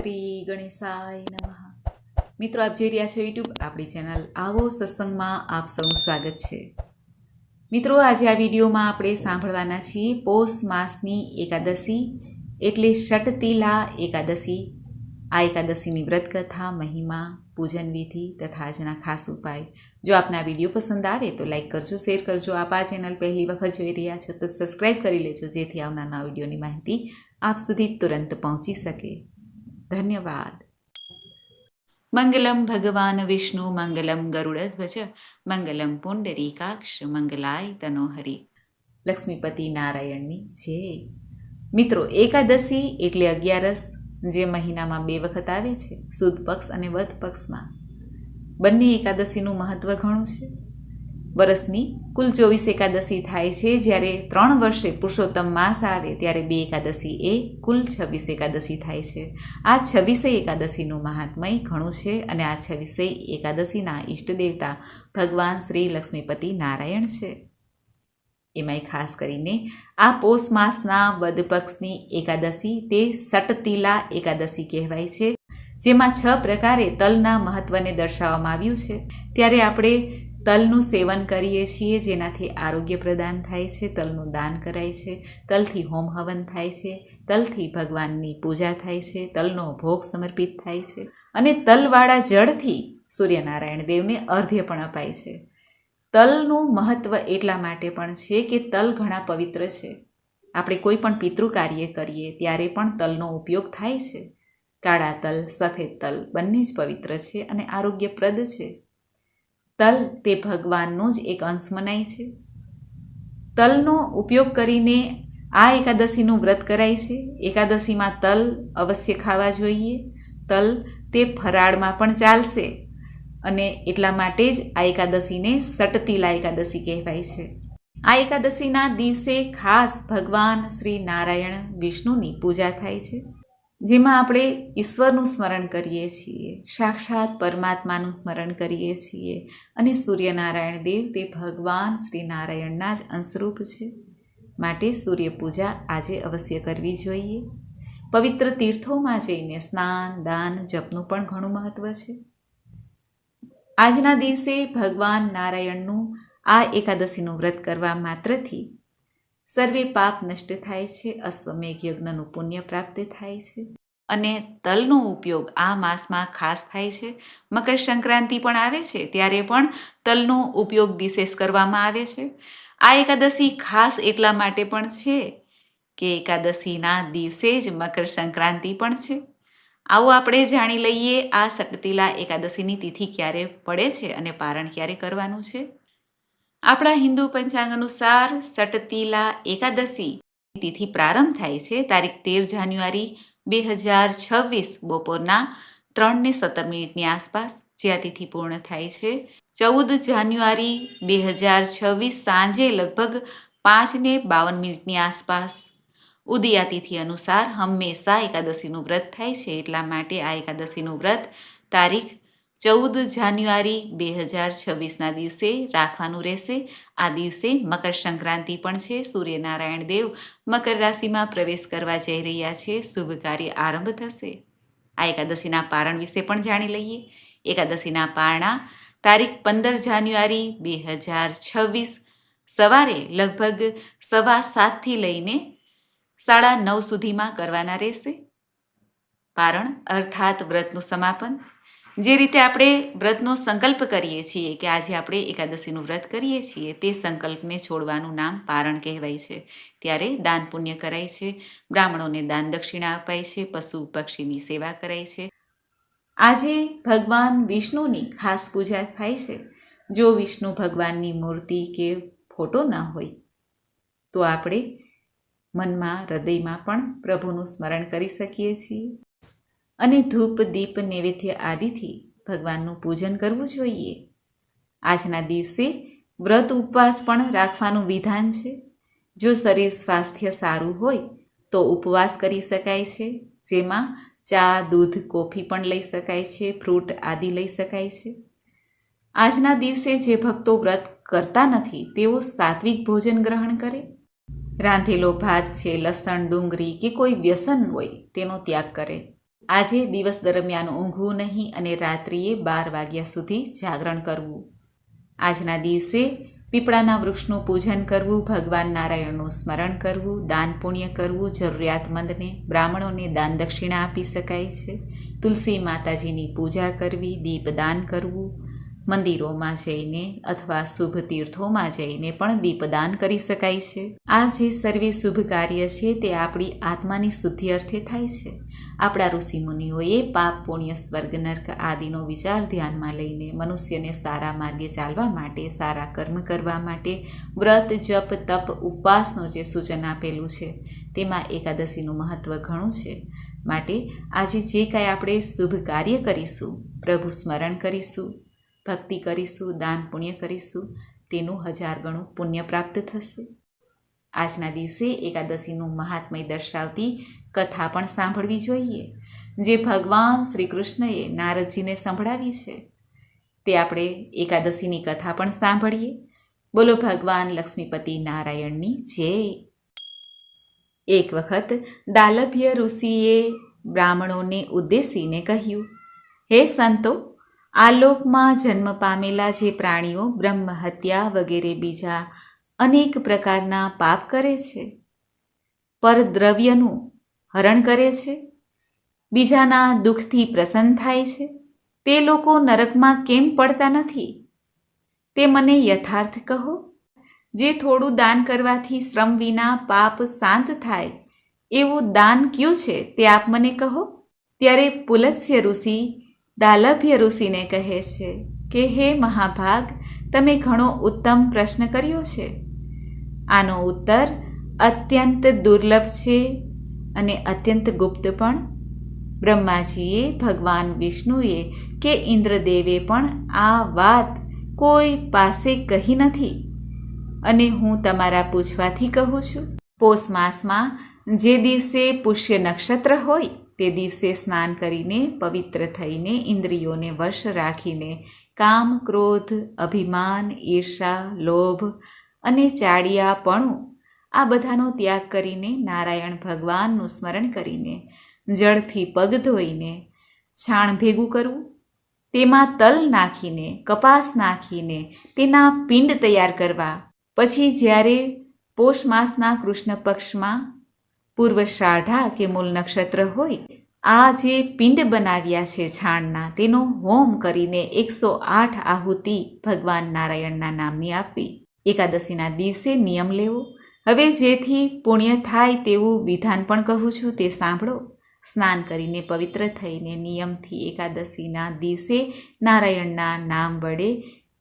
શ્રી ગણેશાય નમઃ. મિત્રો, આપ જોઈ રહ્યા છો યુટ્યુબ આપણી ચેનલ આવો સત્સંગમાં આપ સૌનું સ્વાગત છે. મિત્રો, આજે આ વિડીયોમાં આપણે સાંભળવાના છીએ પોષ માસની એકાદશી એટલે ષટતીલા એકાદશી. આ એકાદશીની વ્રત કથા મહિમા, પૂજન વિધિ તથા આજના ખાસ ઉપાય. જો આપને વીડિયો પસંદ આવે તો લાઈક કરજો, શેર કરજો. આપ આ ચેનલ પહેલી વખત જોઈ રહ્યા છો તો સબસ્ક્રાઈબ કરી લેજો, જેથી આવનારના વિડીયોની માહિતી આપ સુધી તુરંત પહોંચી શકે. ધન્યવાદ મંગલમ ભગવાન વિષ્ણુ મંગલમ ગરુડધ્વજ મંગલમ પુંડરીકાક્ષ મંગલાય તનોહરી લક્ષ્મીપતિ નારાયણની જય મિત્રો એકાદશી એટલે અગિયારસ, જે મહિનામાં બે વખત આવે છે, સુદ પક્ષ અને વધ પક્ષમાં. બંને એકાદશીનું મહત્વ ઘણું છે. વર્ષની કુલ ચોવીસ એકાદશી થાય છે. જ્યારે ત્રણ વર્ષે પુરુષોત્તમ માસ આવે, ત્યારે બે એકાદશી એ કુલ છવ્વીસ એકાદશી થાય છે. આ છવ્વીસે એકાદશીનું મહાત્મય ઘણું છે અને આ છવ્વીસે એકાદશીના ઈષ્ટ દેવતા ભગવાન શ્રી લક્ષ્મીપતિ નારાયણ છે. એમાંય ખાસ કરીને આ પોષ માસના વદ પક્ષની એકાદશી તે સટતિલા એકાદશી કહેવાય છે. જેમાં છ પ્રકારે તલના મહત્વને દર્શાવવામાં આવ્યું છે. ત્યારે આપણે તલનું સેવન કરીએ છીએ, જેનાથી આરોગ્ય પ્રદાન થાય છે, તલનું દાન કરાય છે, તલથી હોમ હવન થાય છે, તલથી ભગવાનની પૂજા થાય છે, તલનો ભોગ સમર્પિત થાય છે અને તલવાળા જળથી સૂર્યનારાયણ દેવને અર્ધ્ય પણ અપાય છે. તલનું મહત્ત્વ એટલા માટે પણ છે કે તલ ઘણા પવિત્ર છે. આપણે કોઈ પણ પિતૃ કાર્ય કરીએ ત્યારે પણ તલનો ઉપયોગ થાય છે. કાળા તલ, સફેદ તલ બંને જ પવિત્ર છે અને આરોગ્યપ્રદ છે. તલ તે ભગવાનનો જ એક અંશ મનાય છે. તલનો ઉપયોગ કરીને આ એકાદશીનું વ્રત કરાય છે. એકાદશીમાં તલ અવશ્ય ખાવા જોઈએ. તલ તે ફરાળમાં પણ ચાલશે અને એટલા માટે જ આ એકાદશીને સટતિલા એકાદશી કહેવાય છે. આ એકાદશીના દિવસે ખાસ ભગવાન શ્રી નારાયણ વિષ્ણુની પૂજા થાય છે. જેમાં આપણે ઈશ્વરનું સ્મરણ કરીએ છીએ, સાક્ષાત પરમાત્માનું સ્મરણ કરીએ છીએ અને સૂર્યનારાયણ દેવ તે ભગવાન શ્રી નારાયણના જ અંશરૂપ છે. માટે સૂર્ય પૂજા આજે અવશ્ય કરવી જોઈએ. પવિત્ર તીર્થોમાં જઈને સ્નાન, દાન, જપનું પણ ઘણું મહત્વ છે. આજના દિવસે ભગવાન નારાયણનું આ એકાદશીનું વ્રત કરવા માત્રથી સર્વે પાપ નષ્ટ થાય છે અશ્વમેઘ યજ્ઞનું પુણ્ય પ્રાપ્ત થાય છે. અને તલનો ઉપયોગ આ માસમાં ખાસ થાય છે. મકર સંક્રાંતિ પણ આવે છે, ત્યારે પણ તલનો ઉપયોગ વિશેષ કરવામાં આવે છે. આ એકાદશી ખાસ એટલા માટે પણ છે કે એકાદશીના દિવસે જ મકર સંક્રાંતિ પણ છે. આવો આપણે જાણી લઈએ આ સટતીલા એકાદશીની તિથિ ક્યારે પડે છે અને પારણ ક્યારે કરવાનું છે. આપણા હિન્દુ પંચાંગ અનુસાર સટતિલા એકાદશી તિથિ પ્રારંભ થાય છે. તારીખ તેર જાન્યુઆરી બે હજાર છવ્વીસ બપોરના ત્રણને સત્તર મિનિટની આસપાસ, જે આ તિથિ પૂર્ણ થાય છે. ચૌદ જાન્યુઆરી બે હજાર છવ્વીસ સાંજે લગભગ પાંચને બાવન મિનિટની આસપાસ. ઉદયા તિથિ અનુસાર હંમેશા એકાદશીનું વ્રત થાય છે. એટલા માટે આ એકાદશીનું વ્રત તારીખ ચૌદ જાન્યુઆરી બે હજાર છવ્વીસના દિવસે રાખવાનું રહેશે. આ દિવસે મકર સંક્રાંતિ પણ છે. સૂર્યનારાયણ દેવ મકર રાશિમાં પ્રવેશ કરવા જઈ રહ્યા છે. શુભ કાર્ય આરંભ થશે. આ એકાદશીના પારણ વિશે પણ જાણી લઈએ. એકાદશીના પારણા તારીખ પંદર જાન્યુઆરી બે હજાર છવ્વીસ સવારે લગભગ સવા સાતથી લઈને સાડા નવ સુધીમાં કરવાના રહેશે. પારણ અર્થાત વ્રતનું સમાપન જે રીતે આપણે વ્રતનો સંકલ્પ કરીએ છીએ કે આજે આપણે એકાદશીનું વ્રત કરીએ છીએ, તે સંકલ્પને છોડવાનું નામ પારણ કહેવાય છે. ત્યારે દાન પુણ્ય કરાય છે, બ્રાહ્મણોને દાન દક્ષિણા અપાય છે, પશુ પક્ષીની સેવા કરાય છે. આજે ભગવાન વિષ્ણુની ખાસ પૂજા થાય છે. જો વિષ્ણુ ભગવાનની મૂર્તિ કે ફોટો ન હોય, તો આપણે મનમાં, હૃદયમાં પણ પ્રભુનું સ્મરણ કરી શકીએ છીએ. અને ધૂપ, દીપ, નૈવેદ્ય આદિથી ભગવાનનું પૂજન કરવું જોઈએ. આજના દિવસે વ્રત ઉપવાસ પણ રાખવાનું વિધાન છે. જો શરીર સ્વાસ્થ્ય સારું હોય, તો ઉપવાસ કરી શકાય છે. જેમાં ચા, દૂધ, કોફી પણ લઈ શકાય છે, ફ્રૂટ આદિ લઈ શકાય છે. આજના દિવસે જે ભક્તો વ્રત કરતા નથી, તેઓ સાત્વિક ભોજન ગ્રહણ કરે. રાંધેલો ભાત છે, લસણ, ડુંગળી કે કોઈ વ્યસન હોય, તેનો ત્યાગ કરે. આજે દિવસ દરમિયાન ઊંઘવું નહીં અને રાત્રિએ બાર વાગ્યા સુધી જાગરણ કરવું. આજના દિવસે પીપળાના વૃક્ષનું પૂજન કરવું, ભગવાન નારાયણનું સ્મરણ કરવું, દાન પુણ્ય કરવું જરૂરિયાતમંદને, બ્રાહ્મણોને દાન દક્ષિણા આપી શકાય છે. તુલસી માતાજીની પૂજા કરવી દીપદાન કરવું મંદિરોમાં જઈને અથવા શુભ તીર્થોમાં જઈને પણ દીપદાન કરી શકાય છે. આ જે સર્વે શુભ કાર્ય છે તે આપણી આત્માની શુદ્ધિ અર્થે થાય છે. આપણા ઋષિમુનિઓએ પાપ, પુણ્ય, સ્વર્ગ, નર્ક આદિનો વિચાર ધ્યાનમાં લઈને મનુષ્યને સારા માર્ગે ચાલવા માટે, સારા કર્મ કરવા માટે વ્રત, જપ, તપ, ઉપવાસનું જે સૂચન આપેલું છે તેમાં એકાદશીનું મહત્ત્વ ઘણું છે. માટે આજે જે કાંઈ આપણે શુભ કાર્ય કરીશું, પ્રભુ સ્મરણ કરીશું ભક્તિ કરીશું, દાન પુણ્ય કરીશું, તેનું હજાર ગણું પુણ્ય પ્રાપ્ત થશે. આજના દિવસે એકાદશીનું મહાત્મય દર્શાવતી કથા પણ સાંભળવી જોઈએ, જે ભગવાન શ્રી કૃષ્ણએ નારદજીને સંભળાવી છે. તે આપણે એકાદશીની કથા પણ સાંભળીએ. બોલો ભગવાન લક્ષ્મીપતિ નારાયણની જય. એક વખત દાલભ્ય ઋષિએ બ્રાહ્મણોને ઉદ્દેશીને કહ્યું, હે સંતો આલોકમાં જન્મ પામેલા જે પ્રાણીઓ બ્રહ્મ, હત્યા વગેરે બીજા અનેક પ્રકારના પાપ કરે છે. પરદ્રવ્યનું હરણ કરે છે. બીજાના દુઃખથી પ્રસન્ન થાય છે. તે લોકો નરકમાં કેમ પડતા નથી? તે મને યથાર્થ કહો. જે થોડું દાન કરવાથી શ્રમ વિના પાપ શાંત થાય, એવું દાન ક્યું છે તે આપ મને કહો? ત્યારે પુલત્સ્ય ઋષિ દાલભ્ય ઋષિને કહે છે કે, હે મહાભાગ, તમે ઘણો ઉત્તમ પ્રશ્ન કર્યો છે. આનો ઉત્તર અત્યંત દુર્લભ છે અને અત્યંત ગુપ્ત પણ. બ્રહ્માજીએ, ભગવાન વિષ્ણુએ કે ઇન્દ્રદેવે પણ આ વાત કોઈ પાસે કહી નથી. અને હું તમારા પૂછવાથી કહું છું, પોષ માસમાં જે દિવસે પુષ્ય નક્ષત્ર હોય તે દિવસે સ્નાન કરીને, પવિત્ર થઈને, ઇન્દ્રિયોને વશ રાખીને, કામ, ક્રોધ, અભિમાન, ઈર્ષા, લોભ અને ચાડિયાપણું આ બધાનો ત્યાગ કરીને નારાયણ ભગવાનનું સ્મરણ કરીને, જળથી પગ ધોઈને, છાણ ભેગું કરવું, તેમાં તલ નાખીને, કપાસ નાખીને, તેના પિંડ તૈયાર કરવા, પછી જ્યારે પોષ માસના કૃષ્ણ પક્ષમાં પૂર્વ શાઢા કે મૂલ નક્ષત્ર હોય, આ જે પિંડ બનાવ્યા છે છાણના, તેનો હોમ કરીને એકસો આઠ આહુતિ ભગવાન નારાયણના નામની આપવી. એકાદશીના દિવસે નિયમ લેવો. હવે જેથી પુણ્ય થાય તેવું વિધાન પણ કહું છું, તે સાંભળો. સ્નાન કરીને પવિત્ર થઈને નિયમથી એકાદશીના દિવસે નારાયણના નામ વડે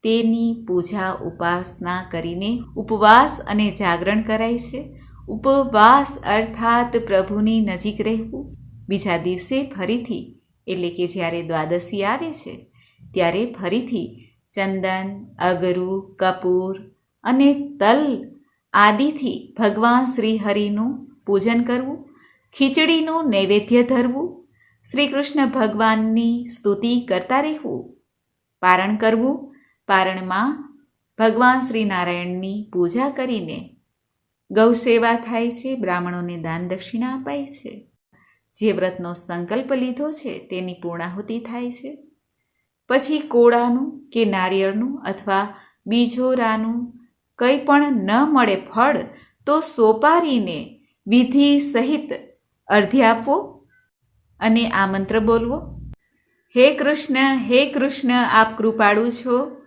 તેની પૂજા ઉપાસના કરીને ઉપવાસ અને જાગરણ કરાય છે. ઉપવાસ અર્થાત પ્રભુની નજીક રહેવું. બીજા દિવસે ફરીથી, એટલે કે જ્યારે દ્વાદશી આવે છે, ત્યારે ફરીથી ચંદન, અગરુ, કપૂર અને તલ આદિથી ભગવાન શ્રી હરિનું પૂજન કરવું, ખીચડીનું નૈવેદ્ય ધરવું શ્રી કૃષ્ણ ભગવાનની સ્તુતિ કરતા રહેવું, પારણ કરવું, પારણમાં ભગવાન શ્રી નારાયણની પૂજા કરીને ગૌ સેવા થાય છે, બ્રાહ્મણોને દાન દક્ષિણા અપાય છે. જે વ્રતનો સંકલ્પ લીધો છે, તેની પૂર્ણાહુતિ થાય છે. પછી કોળાનું કે નારિયેળનું અથવા બીજોરાનું કંઈ પણ ન મળે ફળ, તો સોપારીને વિધિ સહિત અર્ધ્ય આપવો અને આ મંત્ર બોલવો. હે કૃષ્ણ હે કૃષ્ણ, આપ કૃપાળુ છો.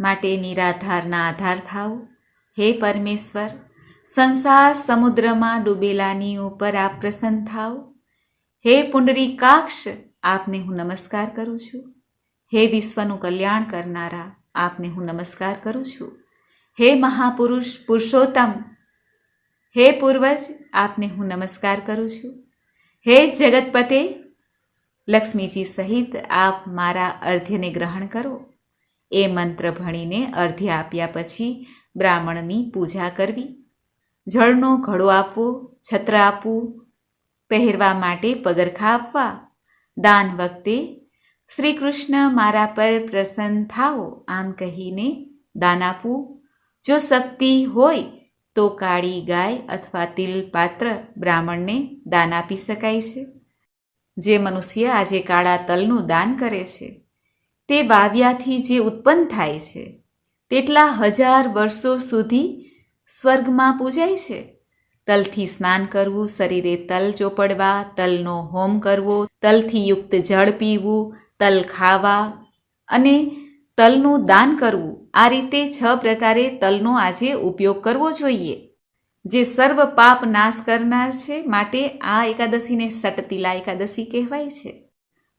માટે નિરાધારના આધાર થાઓ. હે પરમેશ્વર સંસાર સમુદ્રમાં ડૂબેલાની ઉપર આપ પ્રસન્ન થાઓ. હે પુંડરીકાક્ષ આપને હું નમસ્કાર કરું છું. હે વિશ્વનું કલ્યાણ કરનારા, આપને હું નમસ્કાર કરું છું. હે મહાપુરુષ પુરુષોત્તમ, હે પૂર્વજ, આપને હું નમસ્કાર કરું છું. હે જગતપતે, લક્ષ્મીજી સહિત આપ મારા અર્ધ્યને ગ્રહણ કરો. એ મંત્ર ભણીને અર્ધ્ય આપ્યા પછી બ્રાહ્મણની પૂજા કરવી. જળનો ઘડો આપવો, છત્ર આપવું, પહેરવા માટે પગરખા આપવા દાન વખતે શ્રી કૃષ્ણ મારા પર પ્રસન્ન થાઓ, આમ કહીને દાન આપવું. જો શક્તિ હોય તો કાળી ગાય અથવા તિલ પાત્ર બ્રાહ્મણને દાન આપી શકાય છે. જે મનુષ્ય આજે કાળા તલનું દાન કરે છે, તે બાવ્યાથી જે ઉત્પન્ન થાય છે, તેટલા હજાર વર્ષો સુધી સ્વર્ગમાં પૂજાય છે. તલથી સ્નાન કરવું, શરીરે તલ ચોપડવા, તલનો હોમ કરવો, તલથી યુક્ત જળ પીવું, તલ ખાવા અને તલનું દાન કરવું. આ રીતે છ પ્રકારે તલનો આજે ઉપયોગ કરવો જોઈએ. જે સર્વ પાપ નાશ કરનાર છે માટે આ એકાદશીને સટતિલા એકાદશી કહેવાય છે.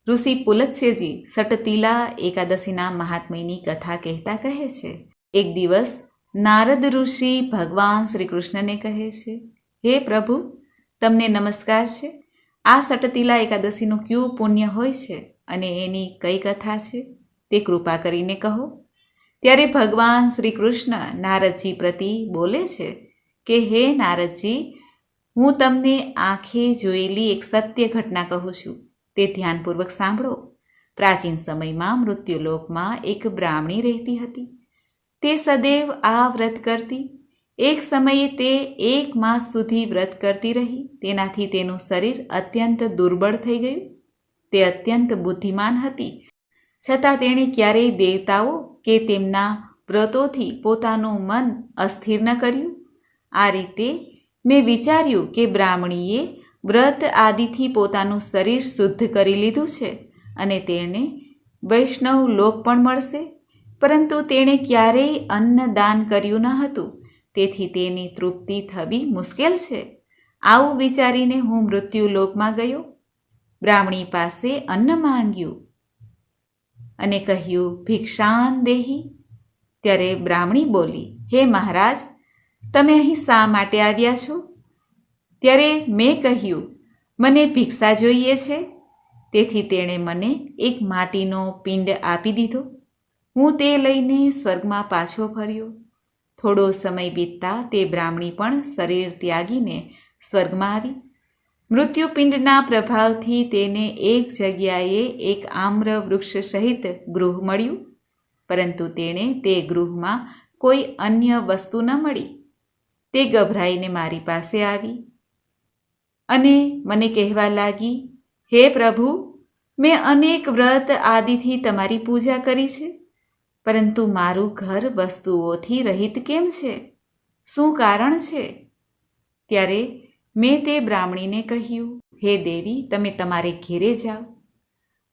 ઋષિ પુલત્સ્યજી સટતિલા એકાદશીના મહાત્મ્યની કથા કહેતા કહે છે. એક દિવસ નારદ ઋષિ ભગવાન શ્રી કૃષ્ણને કહે છે, હે પ્રભુ, તમને નમસ્કાર છે. આ સટતીલા એકાદશીનું ક્યું પુણ્ય હોય છે અને એની કઈ કથા છે? તે કૃપા કરીને કહો. ત્યારે ભગવાન શ્રી કૃષ્ણ નારદજી પ્રતિ બોલે છે કે, હે નારદજી, હું તમને આંખે જોયેલી એક સત્ય ઘટના કહું છું. તે ધ્યાનપૂર્વક સાંભળો. પ્રાચીન સમયમાં મૃત્યુલોકમાં એક બ્રાહ્મણી રહેતી હતી. તે સદૈવ આ વ્રત કરતી. એક સમયે તે એક માસ સુધી વ્રત કરતી રહી. તેનાથી તેનું શરીર અત્યંત દુર્બળ થઈ ગયું. તે અત્યંત બુદ્ધિમાન હતી. છતાં તેણે ક્યારેય દેવતાઓ કે તેમના વ્રતોથી પોતાનું મન અસ્થિર ન કર્યું. આ રીતે મેં વિચાર્યું કે બ્રાહ્મણીએ વ્રત આદિથી પોતાનું શરીર શુદ્ધ કરી લીધું છે અને તેણે વૈષ્ણવ લોક પણ મળશે. પરંતુ તેણે ક્યારેય અન્ન દાન કર્યું ન હતું. તેથી તેની તૃપ્તિ થવી મુશ્કેલ છે. આવું વિચારીને હું મૃત્યુલોકમાં ગયો. બ્રાહ્મણી પાસે અન્ન માંગ્યું અને કહ્યું, ભિક્ષાન દેહી. ત્યારે બ્રાહ્મણી બોલી, હે મહારાજ, તમે અહીં શા માટે આવ્યા છો? ત્યારે મેં કહ્યું, મને ભિક્ષા જોઈએ છે. તેથી તેણે મને એક માટીનો પિંડ આપી દીધો. હું તે લઈને સ્વર્ગમાં પાછો ફર્યો. થોડો સમય વીતતા તે બ્રાહ્મણી પણ શરીર ત્યાગીને સ્વર્ગમાં આવી. મૃત્યુપિંડના પ્રભાવથી તેને એક જગ્યાએ એક આમ્ર વૃક્ષ સહિત ગૃહ મળ્યું, પરંતુ તેણે તે ગૃહમાં કોઈ અન્ય વસ્તુ ન મળી. તે ગભરાઈને મારી પાસે આવી અને મને કહેવા લાગી, હે પ્રભુ, મેં અનેક વ્રત આદિથી તમારી પૂજા કરી છે. પરંતુ મારું ઘર વસ્તુઓથી રહિત કેમ છે? શું કારણ છે? ત્યારે મેં તે બ્રાહ્મણીને કહ્યું, હે દેવી, તમે તમારે ઘેરે જાઓ.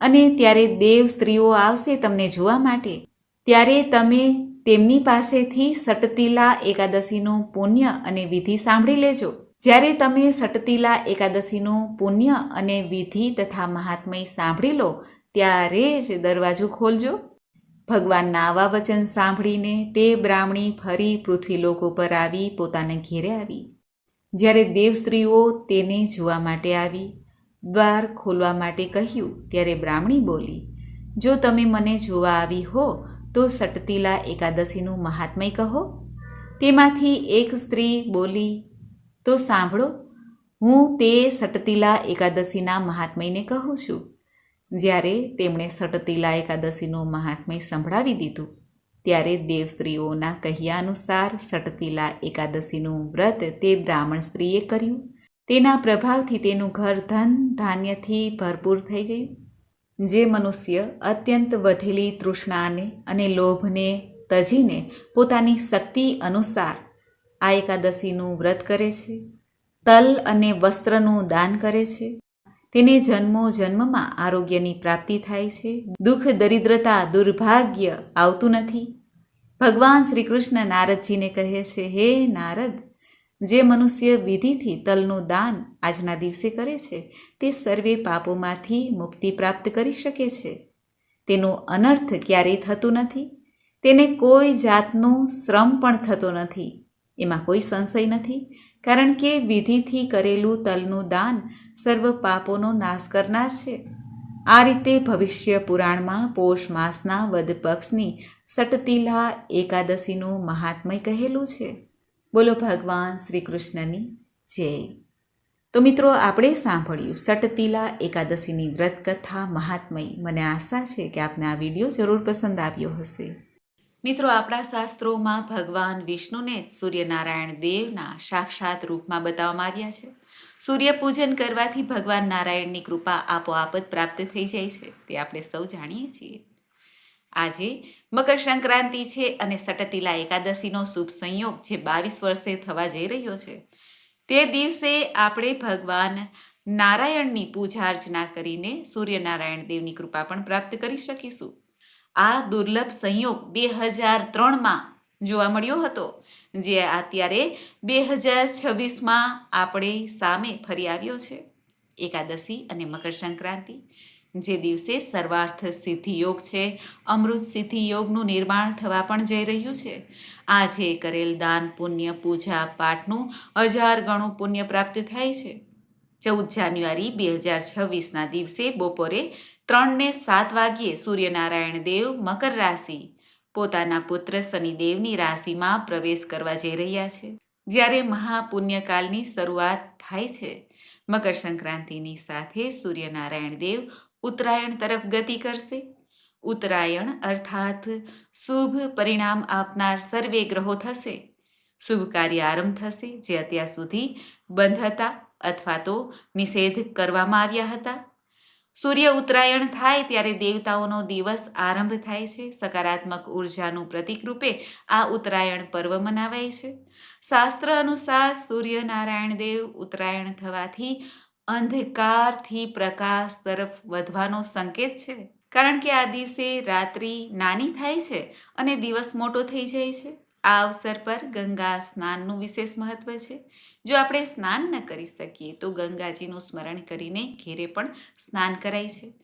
અને ત્યારે દેવ સ્ત્રીઓ આવશે તમને જોવા માટે. ત્યારે તમે તેમની પાસેથી સટતિલા એકાદશીનું પુણ્ય અને વિધિ સાંભળી લેજો. જ્યારે તમે સટતીલા એકાદશીનું પુણ્ય અને વિધિ તથા મહાત્મય સાંભળી લો, ત્યારે જ દરવાજો ખોલજો. ભગવાનના આવા વચન સાંભળીને તે બ્રાહ્મણી ફરી પૃથ્વીલોક ઉપર આવી પોતાને ઘેરે આવી. જ્યારે દેવસ્ત્રીઓ તેને જોવા માટે આવી, દ્વાર ખોલવા માટે કહ્યું, ત્યારે બ્રાહ્મણી બોલી, જો તમે મને જોવા આવી હો, તો સટતીલા એકાદશીનું મહાત્મય કહો. તેમાંથી એક સ્ત્રી બોલી, તો સાંભળો, હું તે સટતીલા એકાદશીના મહાત્મયને કહું છું. જ્યારે તેમણે સટતીલા એકાદશીનું મહાત્મ્ય સંભળાવી દીધું, ત્યારે દેવસ્ત્રીઓના કહ્યા અનુસાર સટતીલા એકાદશીનું વ્રત તે બ્રાહ્મણ સ્ત્રીએ કર્યું. તેના પ્રભાવથી તેનું ઘર ધન ધાન્યથી ભરપૂર થઈ ગયું. જે મનુષ્ય અત્યંત વધેલી તૃષ્ણાને અને લોભને તજીને પોતાની શક્તિ અનુસાર આ એકાદશીનું વ્રત કરે છે, તલ અને વસ્ત્રનું દાન કરે છે. તેને જન્મો જન્મમાં આરોગ્યની પ્રાપ્તિ થાય છે. દુઃખ, દરિદ્રતા, દુર્ભાગ્ય આવતું નથી. ભગવાન શ્રી કૃષ્ણ નારદજીને કહે છે, હે નારદ, જે મનુષ્ય વિધિથી તલનું દાન આજના દિવસે કરે છે, તે સર્વે પાપોમાંથી મુક્તિ પ્રાપ્ત કરી શકે છે. તેનો અનર્થ ક્યારેય થતું નથી. તેને કોઈ જાતનું શ્રમ પણ થતો નથી. એમાં કોઈ સંશય નથી. કારણ કે વિધિથી કરેલું તલનું દાન સર્વ પાપોનો નાશ કરનાર છે. આ રીતે ભવિષ્ય પુરાણમાં પોષ માસના વદ પક્ષની સટતીલા એકાદશીનું મહાત્મય કહેલું છે. બોલો ભગવાન શ્રી કૃષ્ણની જય. તો મિત્રો, આપણે સાંભળ્યું સટતિલા એકાદશીની વ્રત કથા મહાત્મય. મને આશા છે કે આપને આ વીડિયો જરૂર પસંદ આવ્યો હશે. મિત્રો, આપણા શાસ્ત્રોમાં ભગવાન વિષ્ણુને જ સૂર્યનારાયણ દેવના સાક્ષાત રૂપમાં બતાવવામાં આવ્યા છે. સૂર્ય પૂજન કરવાથી ભગવાન નારાયણની કૃપા આપોઆપ જ પ્રાપ્ત થઈ જાય છે. તે આપણે સૌ જાણીએ છીએ. આજે મકર સંક્રાંતિ છે અને સટતિલા એકાદશીનો શુભ સંયોગ જે બાવીસ વર્ષે થવા જઈ રહ્યો છે. તે દિવસે આપણે ભગવાન નારાયણની પૂજા અર્ચના કરીને સૂર્યનારાયણ દેવની કૃપા પણ પ્રાપ્ત કરી શકીશું. આ દુર્લભ સંયોગ બે હજાર ત્રણમાં જોવા મળ્યો હતો, જે અત્યારે બે હજાર છવ્વીસમાં આપણે સામે ફરી આવ્યો છે. એકાદશી અને મકર સંક્રાંતિ, જે દિવસે સર્વાર્થ સિદ્ધિ યોગ છે, અમૃત સિદ્ધિ યોગનું નિર્માણ થવા પણ જઈ રહ્યું છે. આજે કરેલ દાન, પુણ્ય, પૂજા, પાઠનું હજાર ગણું પુણ્ય પ્રાપ્ત થાય છે. ચૌદ જાન્યુઆરી બે હજાર છવ્વીસના દિવસે બપોરે ત્રણને સાત વાગ્યે સૂર્યનારાયણ દેવ મકર રાશિ. પોતાના પુત્ર શનિદેવની રાશિમાં પ્રવેશ કરવા જઈ રહ્યા છે. જ્યારે મહાપુણ્યકાલની શરૂઆત થાય છે. મકર સંક્રાંતિની સાથે સૂર્યનારાયણ દેવ ઉત્તરાયણ તરફ ગતિ કરશે. ઉત્તરાયણ અર્થાત શુભ પરિણામ આપનાર સર્વે ગ્રહો થશે. શુભ કાર્ય આરંભ થશે, જે અત્યાર સુધી બંધ હતા અથવા તો નિષેધ કરવામાં આવ્યા હતા. સૂર્ય ઉત્તરાયણ થાય ત્યારે દેવતાઓનો દિવસ આરંભ થાય છે. સકારાત્મક ઉર્જાનું પ્રતીક રૂપે આ ઉત્તરાયણ પર્વ મનાવાય છે. શાસ્ત્ર અનુસાર સૂર્યનારાયણ દેવ ઉત્તરાયણ થવાથી અંધકારથી પ્રકાશ તરફ વધવાનો સંકેત છે. કારણ કે આ દિવસે રાત્રિ નાની થાય છે અને દિવસ મોટો થઈ જાય છે. આ અવસર પર ગંગા સ્નાનનું વિશેષ મહત્વ છે. જો આપણે સ્નાન ન કરી શકીએ, તો ગંગાજીનું સ્મરણ કરીને ઘેરે પણ સ્નાન કરાય છે.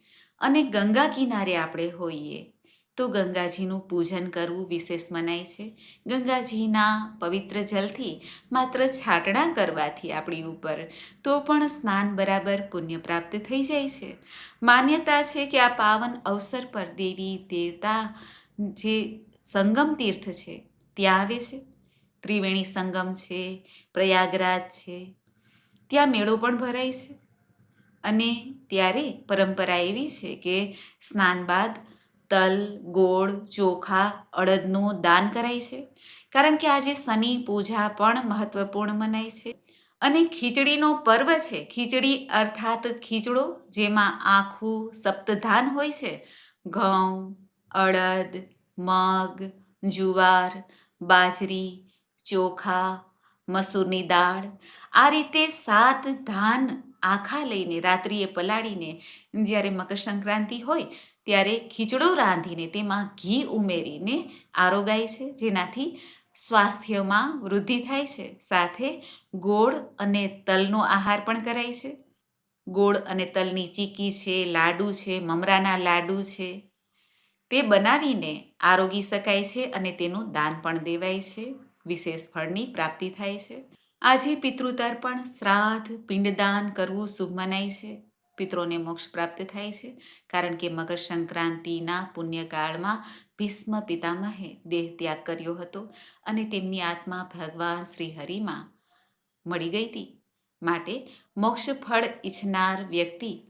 અને ગંગા કિનારે આપણે હોઈએ, તો ગંગાજીનું પૂજન કરવું વિશેષ મનાય છે. ગંગાજીના પવિત્ર જલથી માત્ર છાટણા કરવાથી આપણી ઉપર તો પણ સ્નાન બરાબર પુણ્ય પ્રાપ્ત થઈ જાય છે. માન્યતા છે કે આ પાવન અવસર પર દેવી, દેવતા જે સંગમ તીર્થ છે ત્યાં આવે છે? ત્રિવેણી સંગમ છે, પ્રયાગરાજ છે, ત્યાં મેળો પણ ભરાય છે? અને ત્યારે પરંપરા એવી છે કે સ્નાન બાદ તલ, ગોળ, ચોખા, અડદનું દાન કરાય છે. કારણ કે આજે શનિ પૂજા પણ મહત્વપૂર્ણ મનાય છે. અને ખીચડીનો પર્વ છે. ખીચડી અર્થાત ખીચડો, જેમાં આખું સપ્તધાન હોય છે. ઘઉં, અડદ, મગ, જુવાર બાજરી, ચોખા, મસૂરની દાળ, આ રીતે સાત ધાન આખા લઈને રાત્રિએ પલાળીને જ્યારે મકર સંક્રાંતિ હોય ત્યારે ખીચડો રાંધીને તેમાં ઘી ઉમેરીને આરોગાય છે, જેનાથી સ્વાસ્થ્યમાં વૃદ્ધિ થાય છે. સાથે ગોળ અને તલનો આહાર પણ કરાય છે. ગોળ અને તલની ચીકી છે, લાડુ છે, મમરાના લાડુ છે. તે બનાવીને આરોગી શકાય છે અને તેનું દાન પણ દેવાય છે. વિશેષ ફળની પ્રાપ્તિ થાય છે. આજે પિતૃતર્પણ, શ્રાદ્ધ, પિંડદાન કરવું શુભ મનાય છે. પિત્રોને મોક્ષ પ્રાપ્ત થાય છે. કારણ કે મકર સંક્રાંતિના પુણ્યકાળમાં ભીષ્મ પિતામહે દેહ ત્યાગ કર્યો હતો અને તેમની આત્મા ભગવાન શ્રી હરિમાં મળી ગઈ હતી. માટે મોક્ષ ફળ ઈચ્છનાર વ્યક્તિ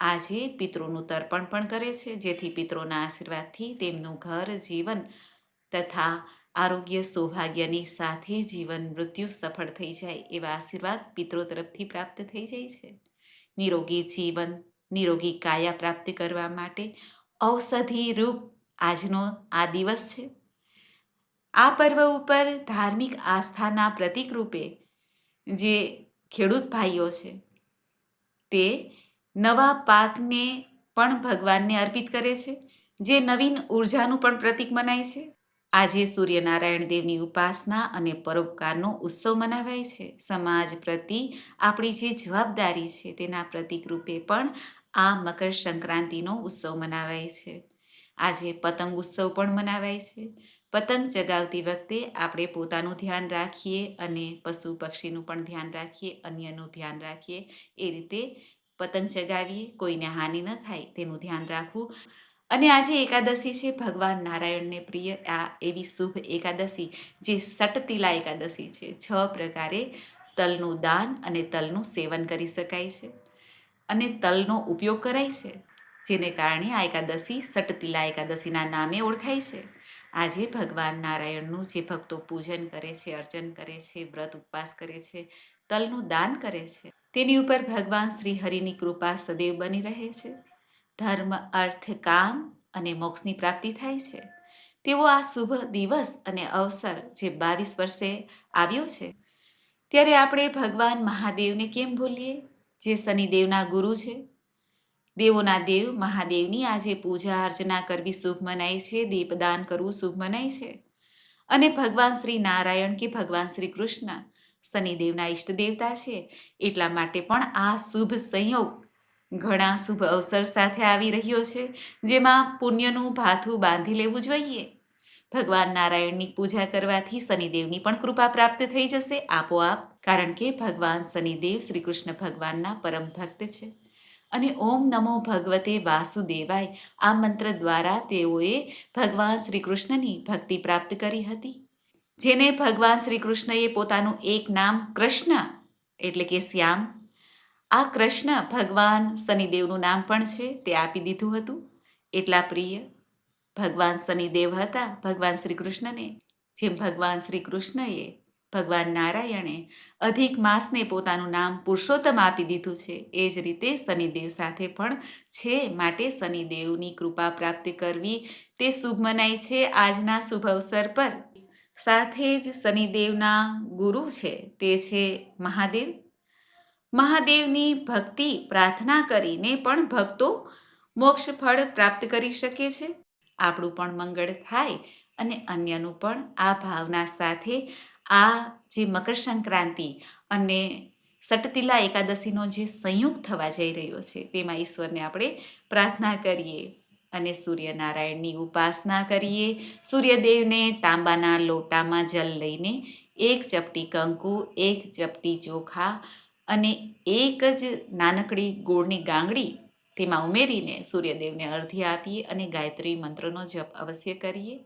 આજે પિતૃનું તર્પણ પણ કરે છે. જેથી પિતૃના આશીર્વાદથી તેમનું ઘર, જીવન તથા આરોગ્ય સૌભાગ્યની સાથે જીવન મૃત્યુ સફળ થઈ જાય એવા આશીર્વાદ પિતૃ તરફથી પ્રાપ્ત થઈ જાય છે. નિરોગી જીવન, નિરોગી કાયા પ્રાપ્ત કરવા માટે ઔષધિ રૂપ આજનો આ દિવસ છે. આ પર્વ ઉપર ધાર્મિક આસ્થાના પ્રતીક રૂપે જે ખેડૂત ભાઈઓ છે તે નવા પાકને પણ ભગવાનને અર્પિત કરે છે, જે નવીન ઉર્જાનું પણ પ્રતીક મનાય છે. આજે સૂર્યનારાયણ દેવની ઉપાસના અને પરોપકારનો ઉત્સવ મનાવાય છે. સમાજ પ્રતિ આપણી જે જવાબદારી છે, તેના પ્રતિક રૂપે પણ આ મકર સંક્રાંતિનો ઉત્સવ મનાવાય છે. આજે પતંગ ઉત્સવ પણ મનાવાય છે. પતંગ ચગાવતી વખતે આપણે પોતાનું ધ્યાન રાખીએ અને પશુ પક્ષીનું પણ ધ્યાન રાખીએ, અન્યનું ધ્યાન રાખીએ. એ રીતે પતંગ ચગાવીએ, કોઈને હાનિ ન થાય, તેનું ધ્યાન રાખવું. અને આજે એકાદશી છે, ભગવાન નારાયણને પ્રિય, આ એવી શુભ એકાદશી, જે સટતિલા એકાદશી છે. છ પ્રકારે તલનું દાન અને તલનું સેવન કરી શકાય છે. અને તલનો ઉપયોગ કરાય છે, જેને કારણે આ એકાદશી સટતિલા એકાદશીના નામે ઓળખાય છે. આજે ભગવાન નારાયણનું જે ભક્તો પૂજન કરે છે, અર્ચન કરે છે, વ્રત ઉપવાસ કરે છે, તલનું દાન કરે છે. તેની ઉપર ભગવાન શ્રી હરિની કૃપા સદૈવ બની રહે છે. ધર્મ, અર્થ, કામ અને મોક્ષની પ્રાપ્તિ થાય છે. તેવો આ શુભ દિવસ અને અવસર જે બાવીસ વર્ષે આવ્યો છે. ત્યારે આપણે ભગવાન મહાદેવને કેમ ભૂલીએ? જે શનિદેવના ગુરુ છે. દેવોના દેવ મહાદેવની આજે પૂજા અર્ચના કરવી શુભ મનાય છે, દીપદાન કરવું શુભ મનાય છે. અને ભગવાન શ્રી નારાયણ કે ભગવાન શ્રી કૃષ્ણ શનિદેવના ઈષ્ટ દેવતા છે, એટલા માટે પણ આ શુભ સંયોગ ઘણા શુભ અવસર સાથે આવી રહ્યો છે, જેમાં પુણ્યનું ભાથું બાંધી લેવું જોઈએ. ભગવાન નારાયણની પૂજા કરવાથી શનિદેવની પણ કૃપા પ્રાપ્ત થઈ જશે, આપોઆપ, કારણ કે ભગવાન શનિદેવ શ્રી કૃષ્ણ ભગવાનના પરમ ભક્ત છે. અને ઓમ નમો ભગવતે વાસુદેવાય, આ મંત્ર દ્વારા તેઓએ ભગવાન શ્રી કૃષ્ણની ભક્તિ પ્રાપ્ત કરી હતી. જેને ભગવાન શ્રી કૃષ્ણએ પોતાનું એક નામ કૃષ્ણ એટલે કે શ્યામ. આ કૃષ્ણ ભગવાન શનિદેવનું નામ પણ છે, તે આપી દીધું હતું. એટલા પ્રિય ભગવાન શનિદેવ હતા, ભગવાન શ્રી કૃષ્ણને જેમ ભગવાન શ્રી કૃષ્ણએ ભગવાન નારાયણે અધિક માસને પોતાનું નામ પુરુષોત્તમ આપી દીધું છે, એ જ રીતે શનિદેવ સાથે પણ છે, માટે શનિદેવની કૃપા પ્રાપ્ત કરવી તે શુભ મનાય છે આજના શુભ અવસર પર. સાથે જ શનિદેવના ગુરુ છે, તે છે મહાદેવ. મહાદેવની ભક્તિ પ્રાર્થના કરીને પણ ભક્તો મોક્ષ ફળ પ્રાપ્ત કરી શકે છે. આપણું પણ મંગળ થાય અને અન્યનું પણ આ ભાવના સાથે આ જે મકર સંક્રાંતિ અને સટતિલા એકાદશીનો જે સંયુક્ત થવા જઈ રહ્યો છે, તેમાં ઈશ્વરને આપણે પ્રાર્થના કરીએ. અને સૂર્યનારાયણની ઉપાસના કરીએ. સૂર્યદેવને તાંબાના લોટામાં જલ લઈને એક ચપટી કંકુ, એક ચપટી ચોખા અને એક જ નાનકડી ગોળની ગાંગડી તેમાં ઉમેરીને સૂર્યદેવને અર્ધી આપીએ અને ગાયત્રી મંત્રનો જપ અવશ્ય કરીએ.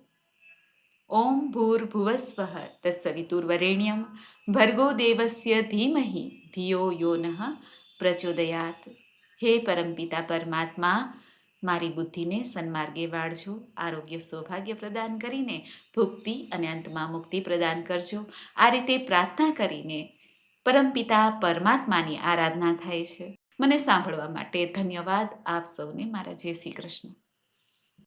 ઓમ ભૂર્ભુવસ્વ તત્સવિતુર્વરેણ્યમ ભર્ગો દેવસ્ય ધીમહિ, ધિયો યો નઃ પ્રચોદયાત હે પરમપિતા પરમાત્મા મારી બુદ્ધિને સન્માર્ગે વાળજો, આરોગ્ય સૌભાગ્ય પ્રદાન કરીને ભુક્તિ અને અંતમાં મુક્તિ પ્રદાન કરજો. આ રીતે પ્રાર્થના કરીને પરમપિતા પરમાત્માની આરાધના થાય છે. મને સાંભળવા માટે ધન્યવાદ. આપ સૌને મારા જય શ્રી કૃષ્ણ.